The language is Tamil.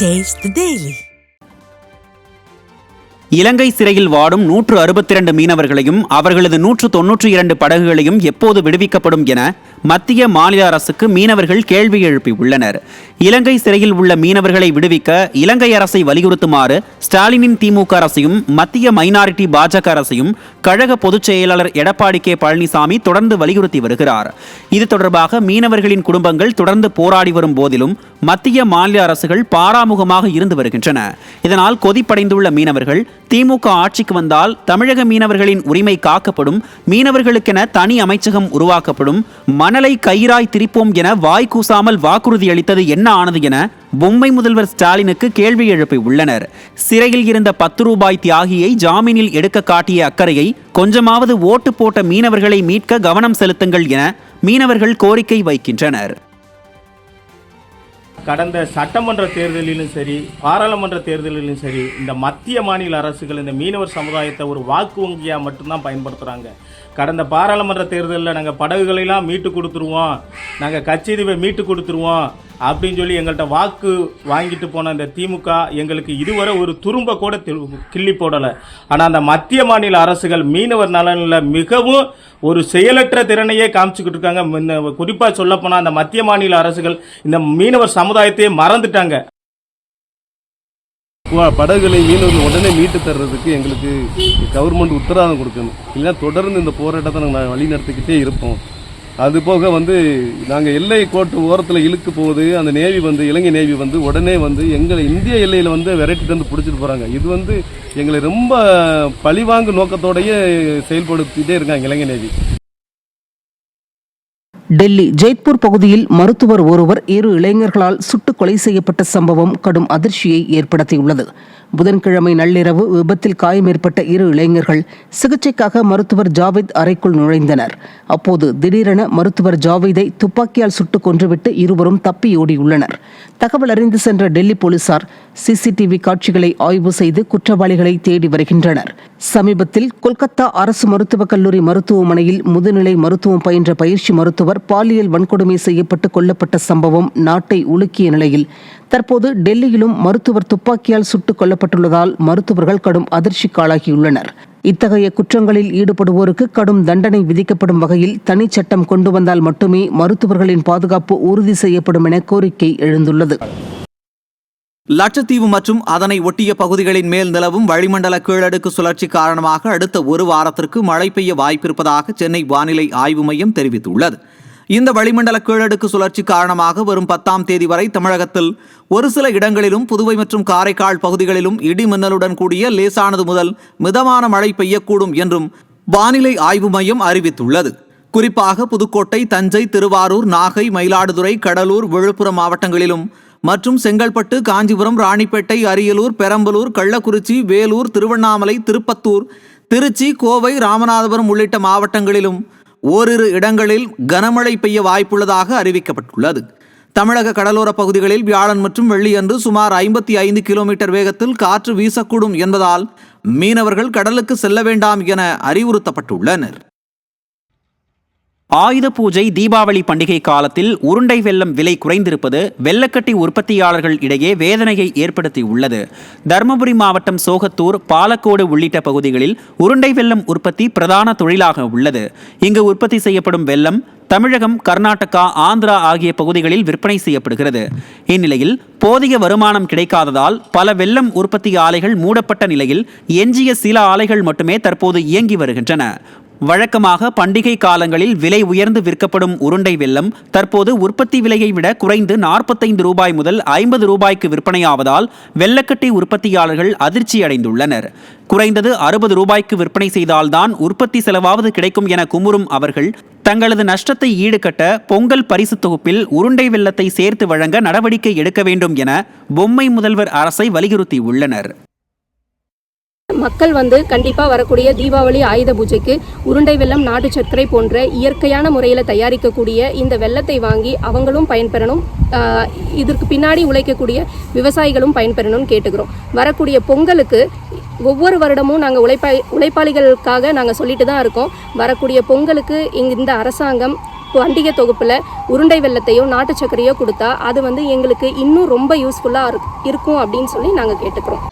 டேஸ்ட் டெய்லி இலங்கை சிறையில் வாடும் நூற்று அறுபத்தி இரண்டு மீனவர்களையும் அவர்களது நூற்று தொன்னூற்றி இரண்டு படகுகளையும் எப்போது விடுவிக்கப்படும் என மத்திய மாநில அரசுக்கு மீனவர்கள் கேள்வி எழுப்பியுள்ளனர் இலங்கை சிறையில் உள்ள மீனவர்களை விடுவிக்க இலங்கை அரசை வலியுறுத்துமாறு ஸ்டாலினின் திமுக அரசையும் மத்திய மைனாரிட்டி பாஜக அரசையும் கழக பொதுச் செயலாளர் எடப்பாடி கே. பழனிசாமி தொடர்ந்து வலியுறுத்தி வருகிறார். இது தொடர்பாக மீனவர்களின் குடும்பங்கள் தொடர்ந்து போராடி வரும் போதிலும் மத்திய மாநில அரசுகள் பாராமுகமாக இருந்து வருகின்றன. இதனால் கொதிப்படைந்துள்ள மீனவர்கள் திமுக ஆட்சிக்கு வந்தால் தமிழக மீனவர்களின் உரிமை காக்கப்படும் மீனவர்களுக்கென தனி அமைச்சகம் உருவாக்கப்படும் மணலை கயிறாய் திரிப்போம் என வாய் கூசாமல் வாக்குறுதி அளித்தது என்ன ஆனது என பொம்மை முதல்வர் ஸ்டாலினுக்கு கேள்வி எழுப்பி உள்ளனர். சிறையில் இருந்த பத்து ரூபாய் தியாகியை ஜாமீனில் எடுக்க காட்டிய அக்கறையை கொஞ்சமாவது ஓட்டு போட்ட மீனவர்களை மீட்க கவனம் செலுத்துங்கள் என மீனவர்கள் கோரிக்கை வைக்கின்றனர். கடந்த சட்டமன்ற தேர்தலிலும் சரி பாராளுமன்ற தேர்தலிலும் சரி இந்த மத்திய மாநில அரசுகள் இந்த மீனவர் சமுதாயத்தை ஒரு வாக்கு வங்கியாக மட்டும்தான் பயன்படுத்துகிறாங்க கடந்த பாராளுமன்ற தேர்தலில் நாங்கள் படகுகளெல்லாம் மீட்டு கொடுத்துருவோம். நாங்கள் கச்சேரிவை மீட்டு கொடுத்துருவோம். அப்படின்னு சொல்லி எங்கள்கிட்ட வாக்கு வாங்கிட்டு போன இந்த திமுக எங்களுக்கு இதுவரை ஒரு துரும்ப கூட கிள்ளி போடலை. ஆனால் அந்த மத்திய மாநில அரசுகள் மீனவர் நலனில் மிகவும் ஒரு செயலற்ற திறனையே காமிச்சுக்கிட்டு இருக்காங்க. குறிப்பாக சொல்லப்போனால் அந்த மத்திய மாநில அரசுகள் இந்த மீனவர் சமுதாயத்தையே மறந்துட்டாங்க. படகுகளை மீனவர்கள் உடனே மீட்டு தர்றதுக்கு எங்களுக்கு கவர்மெண்ட் உத்தரவாதம் கொடுக்கணும். இல்லைன்னா தொடர்ந்து இந்த போராட்டத்தை நாங்கள் வழி நடத்திக்கிட்டே இருப்போம். அது போக வந்து நாங்கள் எல்லை கோட்டு ஓரத்தில் இழுக்கு போகுது அந்த நேவி வந்து இலங்கை நேவி வந்து உடனே வந்து எங்களை இந்திய எல்லையில் வந்து விரட்டிட்டு வந்து பிடிச்சிட்டு போகிறாங்க இது வந்து எங்களை ரொம்ப பழிவாங்கு நோக்கத்தோடயே செயல்படுத்திட்டே இருக்காங்க இலங்கை நேவி. டெல்லி ஜெய்ப்பூர் பகுதியில் மருத்துவர் ஒருவர் இரு இளைஞர்களால் சுட்டுக் கொலை செய்யப்பட்ட சம்பவம் கடும் அதிர்ச்சியை ஏற்படுத்தியுள்ளது. புதன்கிழமை நள்ளிரவு விபத்தில் காயம் ஏற்பட்ட இரு இளைஞர்கள் சிகிச்சைக்காக மருத்துவர் ஜாவேத் அறைக்குள் நுழைந்தனர். அப்போது திடீரென மருத்துவர் ஜாவேதை துப்பாக்கியால் சுட்டுக் கொன்றுவிட்டு இருவரும் தப்பியோடியுள்ளனர் தகவல் அறிந்து சென்ற டெல்லி போலீசார் சிசிடிவி காட்சிகளை ஆய்வு செய்து குற்றவாளிகளை தேடி வருகின்றனர். சமீபத்தில் கொல்கத்தா அரசு மருத்துவக் கல்லூரி மருத்துவமனையில் முதுநிலை மருத்துவம் பயின்ற பயிற்சி மருத்துவர் பாலியல் வன்கொடுமை செய்யப்பட்டு கொல்லப்பட்ட சம்பவம் நாட்டை உலுக்கிய நிலையில் தற்போது டெல்லியிலும் மருத்துவர் துப்பாக்கியால் சுட்டுக் கொல்லப்பட்டுள்ளதால் மருத்துவர்கள் கடும் அதிர்ச்சிக்காளாகியுள்ளனர் இத்தகைய குற்றங்களில் ஈடுபடுவோருக்கு கடும் தண்டனை விதிக்கப்படும் வகையில் தனிச்சட்டம் கொண்டு வந்தால் மட்டுமே மருத்துவர்களின் பாதுகாப்பு உறுதி செய்யப்படும் என கோரிக்கை எழுந்துள்ளது. லட்சத்தீவு மற்றும் அதனை ஒட்டிய பகுதிகளின் மேல் நிலவும் வளிமண்டல கீழடுக்கு சுழற்சி காரணமாக அடுத்த ஒரு வாரத்திற்கு மழை பெய்ய வாய்ப்பிருப்பதாக சென்னை வானிலை ஆய்வு மையம் தெரிவித்துள்ளது. இந்த வளிமண்டல கீழடுக்கு சுழற்சி காரணமாக வரும் பத்தாம் தேதி வரை தமிழகத்தில் ஒரு சில இடங்களிலும் புதுவை மற்றும் காரைக்கால் பகுதிகளிலும் இடி மின்னலுடன் கூடிய லேசானது முதல் மிதமான மழை பெய்யக்கூடும் என்றும் வானிலை ஆய்வு மையம் அறிவித்துள்ளது. குறிப்பாக புதுக்கோட்டை தஞ்சை திருவாரூர் நாகை மயிலாடுதுறை கடலூர் விழுப்புரம் மாவட்டங்களிலும் மற்றும் செங்கல்பட்டு காஞ்சிபுரம் ராணிப்பேட்டை அரியலூர் பெரம்பலூர் கள்ளக்குறிச்சி வேலூர் திருவண்ணாமலை திருப்பத்தூர் திருச்சி கோவை ராமநாதபுரம் உள்ளிட்ட மாவட்டங்களிலும் ஓரிரு இடங்களில் கனமழை பெய்ய வாய்ப்புள்ளதாக அறிவிக்கப்பட்டுள்ளது. தமிழக கடலோரப் பகுதிகளில் வியாழன் மற்றும் வெள்ளியன்று சுமார் ஐம்பத்தி ஐந்து கிலோமீட்டர் வேகத்தில் காற்று வீசக்கூடும் என்பதால் மீனவர்கள் கடலுக்கு செல்ல வேண்டாம் என அறிவுறுத்தப்பட்டுள்ளனர். ஆயுத பூஜை தீபாவளி பண்டிகை காலத்தில் உருண்டை வெள்ளம் விலை குறைந்திருப்பது வெள்ளக்கட்டி உற்பத்தியாளர்கள் இடையே வேதனையை ஏற்படுத்தியுள்ளது. தருமபுரி மாவட்டம் சோகத்தூர் பாலக்கோடு உள்ளிட்ட பகுதிகளில் உருண்டை வெல்லம் உற்பத்தி பிரதான தொழிலாக உள்ளது. இங்கு உற்பத்தி செய்யப்படும் வெள்ளம் தமிழகம் கர்நாடகா ஆந்திரா ஆகிய பகுதிகளில் விற்பனை செய்யப்படுகிறது. இந்நிலையில் போதிய வருமானம் கிடைக்காததால் பல வெல்லம் உற்பத்தி ஆலைகள் மூடப்பட்ட நிலையில் எஞ்சிய சில ஆலைகள் மட்டுமே தற்போது இயங்கி வருகின்றன. வழக்கமாக பண்டிகை காலங்களில் விலை உயர்ந்து விற்கப்படும் உருண்டை வெல்லம் தற்போது உற்பத்தி விலையை விட குறைந்து நாற்பத்தைந்து ரூபாய் முதல் ஐம்பது ரூபாய்க்கு விற்பனையாவதால் வெல்லக்கட்டி உற்பத்தியாளர்கள் அதிர்ச்சி அடைந்துள்ளனர் குறைந்தது அறுபது ரூபாய்க்கு விற்பனை செய்தால்தான் உற்பத்தி செலவாவது கிடைக்கும் என குமுறும் அவர்கள் தங்களது நஷ்டத்தை ஈடுகட்ட பொங்கல் பரிசு தொகுப்பில் உருண்டை வெல்லத்தை சேர்த்து வழங்க நடவடிக்கை எடுக்க வேண்டும் என பொம்மை முதல்வர் அரசை வலியுறுத்தியுள்ளனர். மக்கள் வந்து கண்டிப்பாக வரக்கூடிய தீபாவளி ஆயுத பூஜைக்கு உருண்டை வெள்ளம் நாட்டு சர்க்கரை போன்ற இயற்கையான முறையில் தயாரிக்கக்கூடிய இந்த வெள்ளத்தை வாங்கி அவங்களும் பயன்பெறணும். இதற்கு பின்னாடி உழைக்கக்கூடிய விவசாயிகளும் பயன்பெறணும்னு கேட்டுக்கிறோம். வரக்கூடிய பொங்கலுக்கு ஒவ்வொரு வருடமும் நாங்கள் உழைப்பா உழைப்பாளிகளுக்காக நாங்கள் சொல்லிட்டு தான் இருக்கோம். வரக்கூடிய பொங்கலுக்கு இங்க இந்த அரசாங்கம் பண்டிகை தொகுப்பில் உருண்டை வெள்ளத்தையோ நாட்டு சர்க்கரையோ கொடுத்தா அது வந்து எங்களுக்கு இன்னும் ரொம்ப யூஸ்ஃபுல்லாக இருக்கும் அப்படின்னு சொல்லி நாங்கள் கேட்டுக்கிறோம்.